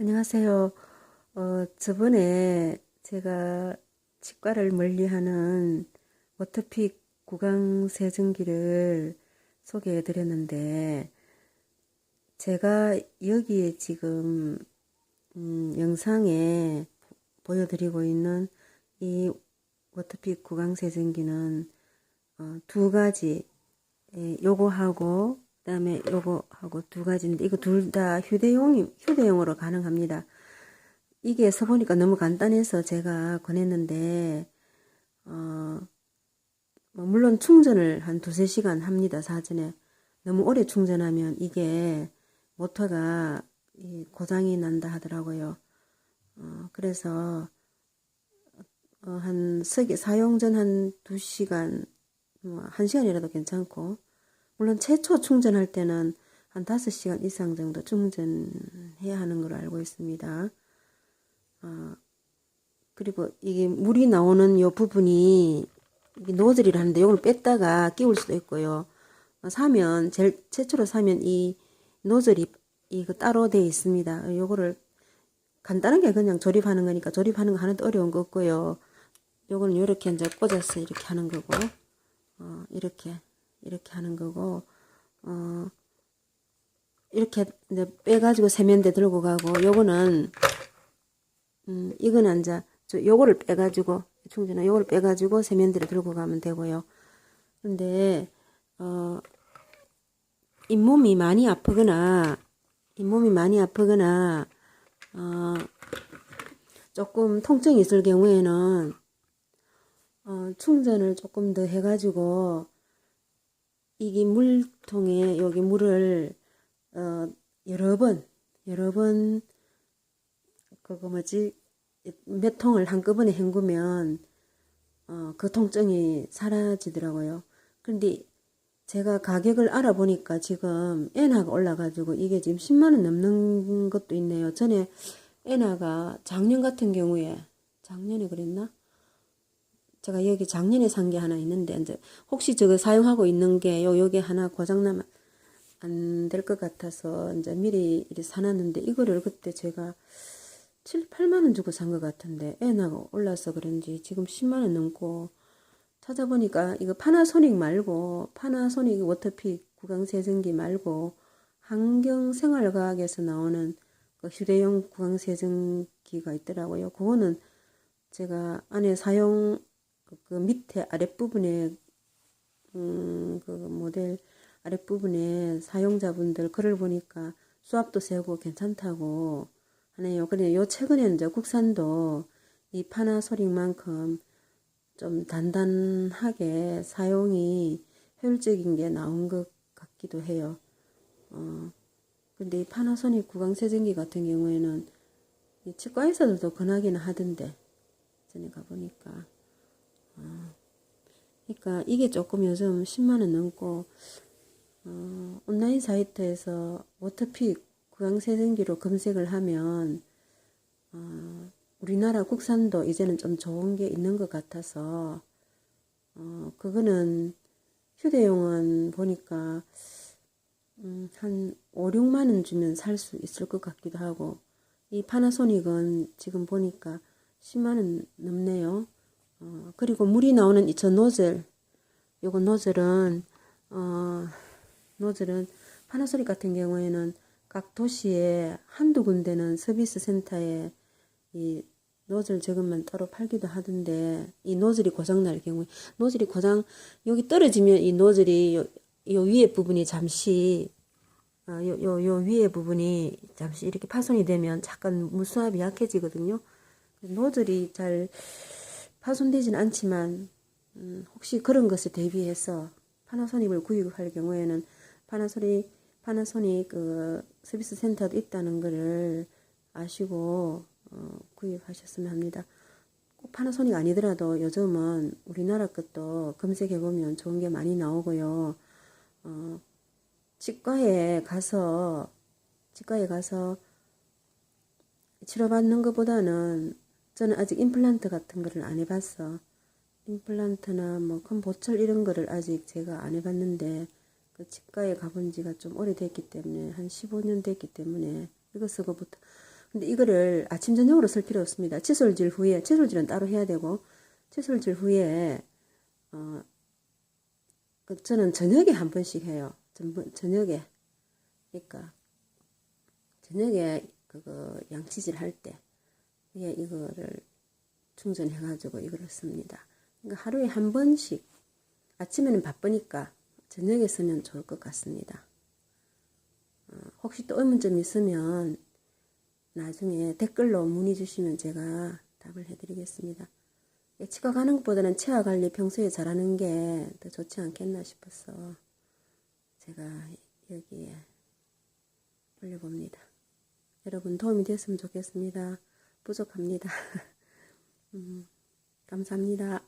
안녕하세요. 어, 저번에 제가 치과를 멀리하는 워터픽 구강 세정기를 소개해 드렸는데, 제가 여기에 지금, 음, 영상에 보여드리고 있는 이 워터픽 구강 세정기는 어, 두 가지, 예, 요거하고, 그 다음에 요거 하고 두 가지인데 이거 둘 다 휴대용이 휴대용으로 가능합니다. 이게 써보니까 너무 간단해서 제가 권했는데 어, 뭐 물론 충전을 한 두세 시간 합니다. 사전에 너무 오래 충전하면 이게 모터가 이 고장이 난다 하더라고요. 어, 그래서 어, 한 사용 전 한 두시간 뭐 한 시간이라도 괜찮고 물론 최초 충전할 때는 한 5시간 이상 정도 충전해야 하는 걸로 알고 있습니다. 어, 그리고 이게 물이 나오는 이 부분이 노즐이라는데 이걸 뺐다가 끼울 수도 있고요. 어, 사면 제일 최초로 사면 이 노즐이 이거 따로 돼 있습니다. 요거를 간단하게 그냥 조립하는 거니까 조립하는 거 하나도 어려운 거 없고요. 요거는 이렇게 이제 꽂아서 이렇게 하는 거고 어, 이렇게 이렇게 하는 거고 어 이렇게 이제 빼가지고 세면대 들고 가고 요거는 음 이거는 이제 저 요거를 빼가지고 충전은 요거를 빼가지고 세면대를 들고 가면 되고요. 근데 어 잇몸이 많이 아프거나 잇몸이 많이 아프거나 어 조금 통증이 있을 경우에는 어 충전을 조금 더 해가지고 이게 물통에 여기 물을 어 여러 번 여러 번 그거 뭐지 몇 통을 한꺼번에 헹구면 어 그 통증이 사라지더라고요. 근데 제가 가격을 알아보니까 지금 엔화가 올라가지고 이게 지금 10만 원 넘는 것도 있네요. 전에 엔화가 작년 같은 경우에 작년에 그랬나? 제가 여기 작년에 산 게 하나 있는데 이제 혹시 저거 사용하고 있는 게요 여기 하나 고장나면 안 될 것 같아서 이제 미리 이리 사놨는데 이거를 그때 제가 7, 8만 원 주고 산 것 같은데 애나가 올라서 그런지 지금 10만 원 넘고 찾아보니까 이거 파나소닉 말고 파나소닉 워터픽 구강 세정기 말고 환경생활과학에서 나오는 그 휴대용 구강 세정기가 있더라고요. 그거는 제가 안에 사용 그 밑에 아랫부분에 음, 그 모델 아랫부분에 사용자분들 글을 보니까 수압도 세고 괜찮다고 하네요. 그래 요 최근에 이제 국산도 이 파나소닉만큼 좀 단단하게 사용이 효율적인 게 나온 것 같기도 해요. 어, 근데 이 파나소닉 구강 세정기 같은 경우에는 이 치과에서도 권하기는 하던데 전에 가보니까 그러니까 이게 조금 요즘 10만 원 넘고 어, 온라인 사이트에서 워터픽 구강세정기로 검색을 하면 어, 우리나라 국산도 이제는 좀 좋은 게 있는 것 같아서 어, 그거는 휴대용은 보니까 음, 한 5, 6만 원 주면 살 수 있을 것 같기도 하고 이 파나소닉은 지금 보니까 10만 원 넘네요. 어, 그리고 물이 나오는 이 저 노즐, 요거 노즐은, 어, 노즐은 파나소닉 같은 경우에는 각 도시에 한두 군데는 서비스 센터에 이 노즐 저것만 따로 팔기도 하던데 이 노즐이 고장 날 경우에 노즐이 고장 여기 떨어지면 이 노즐이 요, 요 위에 부분이 잠시 어, 요, 요, 요 위에 부분이 잠시 이렇게 파손이 되면 잠깐 무수압이 약해지거든요. 노즐이 잘 파손되진 않지만 음, 혹시 그런 것에 대비해서 파나소닉을 구입할 경우에는 파나소닉 파나소닉 그 서비스 센터도 있다는 것을 아시고 어, 구입하셨으면 합니다. 꼭 파나소닉 아니더라도 요즘은 우리나라 것도 검색해 보면 좋은 게 많이 나오고요. 어, 치과에 가서 치과에 가서 치료받는 것보다는 저는 아직 임플란트 같은 거를 안 해봤어. 임플란트나 뭐 큰 보철 이런 거를 아직 제가 안 해봤는데 그 치과에 가본 지가 좀 오래됐기 때문에 한 15년 됐기 때문에 이거 쓰고부터 근데 이거를 아침 저녁으로 쓸 필요 없습니다. 칫솔질 후에 칫솔질은 따로 해야 되고 칫솔질 후에 어, 그 저는 저녁에 한 번씩 해요. 저녁에 그러니까 저녁에 그거 양치질 할 때 예, 이거를 충전해가지고 이거를 씁니다. 그러니까 하루에 한 번씩 아침에는 바쁘니까 저녁에 쓰면 좋을 것 같습니다. 어, 혹시 또 의문점 있으면 나중에 댓글로 문의 주시면 제가 답을 해드리겠습니다. 예, 치과 가는 것보다는 치아 관리 평소에 잘하는 게 더 좋지 않겠나 싶어서 제가 여기에 올려봅니다. 여러분 도움이 됐으면 좋겠습니다. 부족합니다. 음, 감사합니다.